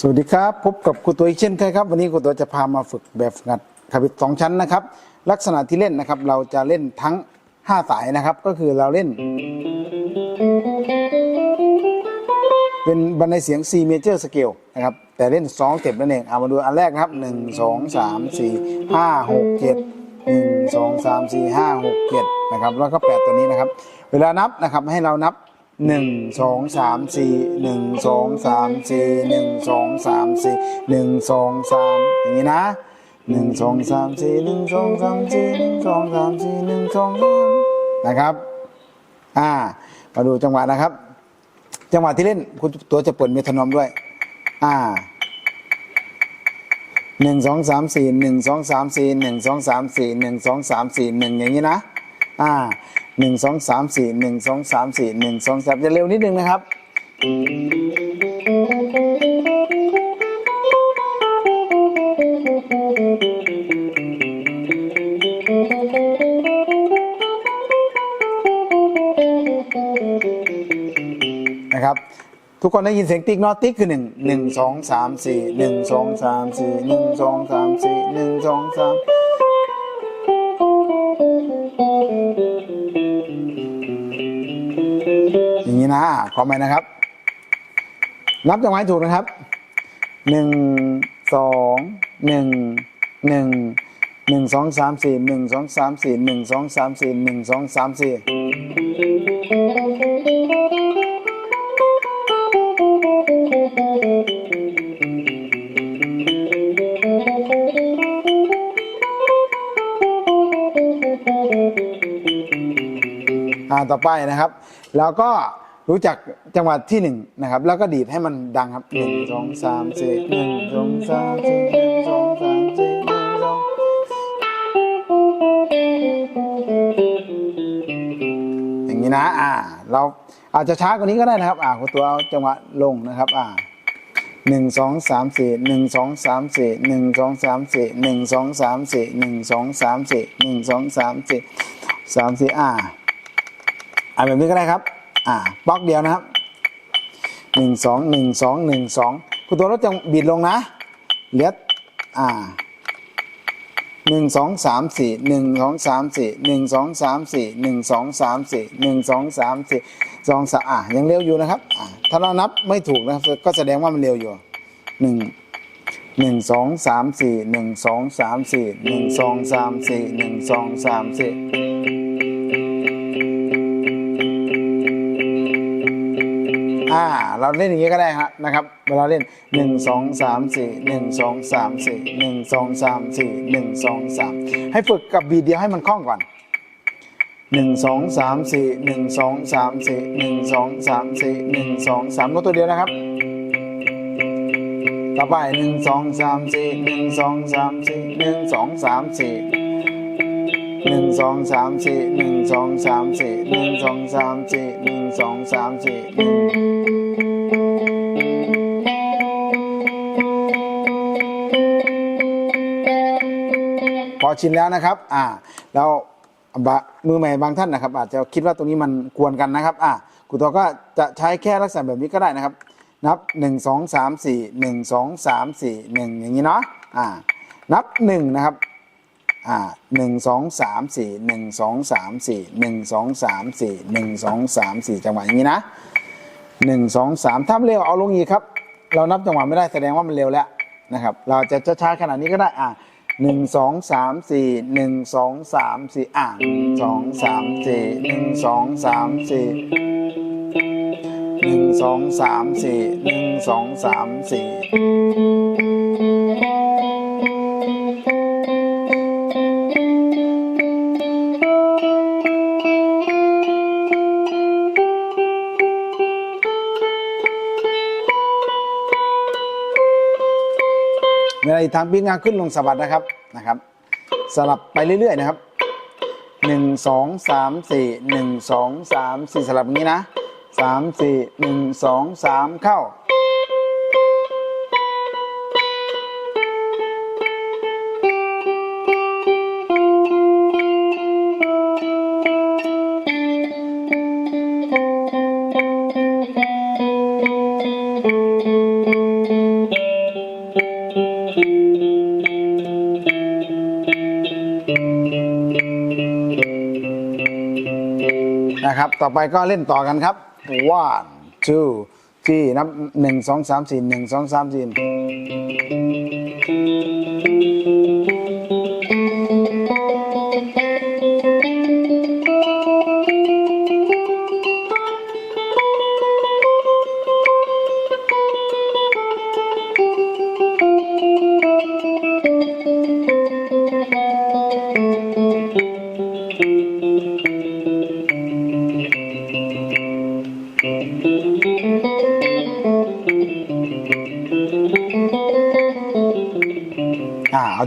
สวัสดีครับพบกับครูตัวอีกเช่นเคยครับ วันนี้ครูตัวจะพามาฝึกแบบฝึกหัดคาบิดสองชั้นนะครับ ลักษณะที่เล่นนะครับเราจะเล่นทั้ง 5 สายนะครับ ก็คือเราเล่น เป็นบันไดเสียง C major scale นะครับ แต่เล่น2เต็ปนั่นเองเอามาดูอันแรกนะครับ 1 2 3 4 5 6 7 1 2 3 4 5 6 7นะครับแล้วก็ 8 ตัวนี้นะครับ เวลานับนะครับให้เรานับ หนึ่งสองสามสี่หนึ่งสองสามสี่หนึ่งสองสามสี่หนึ่งสองสามอย่างนี้นะหนึ่งสองสามสี่หนึ่งสองสามสี่หนึ่งสองสามสี่หนึ่งสองสามนะครับ อ่ามาดูจังหวะนะครับ จังหวะที่เล่นคุณตัวจะเปิดเมทานอมด้วย อ่าหนึ่งสองสามสี่หนึ่งสองสามสี่หนึ่งสองสามสี่หนึ่งสองสามสี่หนึ่งอย่างนี้นะ อ่า หนึ่งสองสามสี่หนึ่งสองสามสี่หนึ่งสองสามจะเร็วนิดนึงนะครับ นะครับ ทุกคนได้ยินเสียงติ๊กเนอะติ๊กคือหนึ่งหนึ่งสองสามสี่หนึ่งสองสามสี่หนึ่งสองสามสี่หนึ่งสองสาม อย่างนี้นะขอไหมนะครับ นับจังหวะให้ถูกนะครับหนึ่งสองหนึ่งหนึ่งหนึ่งสองสามสี่หนึ่งสองสามสี่หนึ่งสองสามสี่หนึ่งสองสามสี่อ่าต่อไปนะครับ แล้วก็ รู้จักจังหวะที่หนึ่งนะครับ แล้วก็ดีดให้มันดังครับหนึ่งสองสามสี่หนึ่งสองสามสี่หนึ่งสองสามสี่หนึ่งสองอย่างนี้นะ อ่า เราอาจจะช้ากว่านี้ก็ได้นะครับ อ่าคุณตัวเอาจังหวะลงนะครับ อ่าหนึ่งสองสามสี่หนึ่งสองสามสี่หนึ่งสองสามสี่หนึ่งสองสามสี่หนึ่งสองสามสี่หนึ่งสองสามสี่สามสี่อ่าอ่าแบบนี้ก็ได้ครับ อ่าบล็อกเดียวนะครับหนึ่งสองหนึ่งสองหนึ่งสองคุณตัวรถจะบิดลงนะ เหลืออ่าหนึ่งสองสามสี่หนึ่งสองสามสี่หนึ่งสองสามสี่หนึ่งสองสามสี่หนึ่งสองสามสี่สองสามอ่ายังเร็วอยู่นะครับอ่าถ้าเรานับไม่ถูกนะครับ ก็แสดงว่ามันเร็วอยู่หนึ่งหนึ่งสองสามสี่หนึ่งสองสามสี่หนึ่งสองสามสี่หนึ่งสองสามสี่ เราเล่นอย่างนี้ก็ได้ครับนะครับ เวลาเล่นหนึ่งสองสามสี่หนึ่งสองสามสี่หนึ่งสองสามสี่หนึ่งสองสามให้ฝึกกับบีเดียวให้มันคล่องก่อนหนึ่งสองสามสี่หนึ่งสองสามสี่หนึ่งสองสามสี่หนึ่งสองสามโน้ตตัวเดียวนะครับ ต่อไปหนึ่งสองสามสี่หนึ่งสองสามสี่หนึ่งสองสามสี่หนึ่งสองสามสี่หนึ่งสองสามสี่หนึ่งสองสามสี่หนึ่งสองสามสี่ ชินแล้วนะครับ อ่าแล้วมือใหม่บางท่านนะครับ อาจจะคิดว่าตรงนี้มันกวนกันนะครับ อ่าครูตัวก็จะใช้แค่ลักษณะแบบนี้ก็ได้นะครับ นับ 1 2 3 4 1 2 3 4 1 อย่างนี้เนาะอ่านับ 1 นะครับอ่าหนึ่งสองสามสี่หนึ่งสองสามสี่หนึ่งสองสามสี่หนึ่งสองสามสี่จังหวะอย่างนี้นะหนึ่งสองสามถ้าเร็วเอาลงอีกครับ เรานับจังหวะไม่ได้แสดงว่ามันเร็วแล้วนะครับ เราจะช้าๆขนาดนี้ก็ได้อ่า หนึ่งสองสามสี่หนึ่งสองสามสี่อ่าหนึ่งสองสามสี่หนึ่งสองสามสี่หนึ่งสองสามสี่หนึ่งสองสามสี่ ทางปิ้งงาขึ้นลงสะบัดนะครับนะครับ สลับไปเรื่อยๆนะครับหนึ่งสองสามสี่หนึ่งสองสามสี่สลับอย่างนี้นะสามสี่หนึ่งสองสามเข้า ต่อไปก็เล่นต่อกันครับ one two three นับหนึ่งสองสามสี่หนึ่งสองสามสี่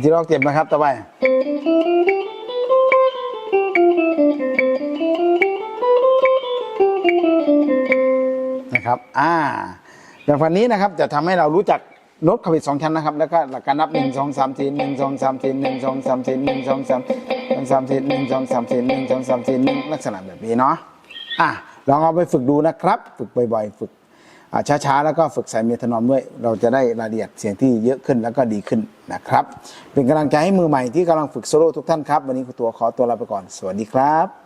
ที่รอกเจ็บนะครับต่อไปนะครับ อ่าแบบวันนี้นะครับจะทำให้เรารู้จักโน้ตขวิดสองชั้นนะครับ แล้วก็หลักการนับหนึ่งสองสามสี่หนึ่งสองสามสี่หนึ่งสองสามสี่หนึ่งสองสามหนึ่งสามสี่หนึ่งสองสามสี่หนึ่งสองสามสี่หนึ่งลักษณะแบบนี้เนาะ อะลองเอาไปฝึกดูนะครับ ฝึกบ่อยๆ ฝึก ช้าๆ แล้วก็ฝึกใส่เมทานอมด้วย เราจะได้รายละเอียดเสียงที่เยอะขึ้นแล้วก็ดีขึ้นนะครับ เป็นกำลังใจให้มือใหม่ที่กำลังฝึกโซโล่ทุกท่านครับ วันนี้คุณตัวขอตัวลาไปก่อน สวัสดีครับ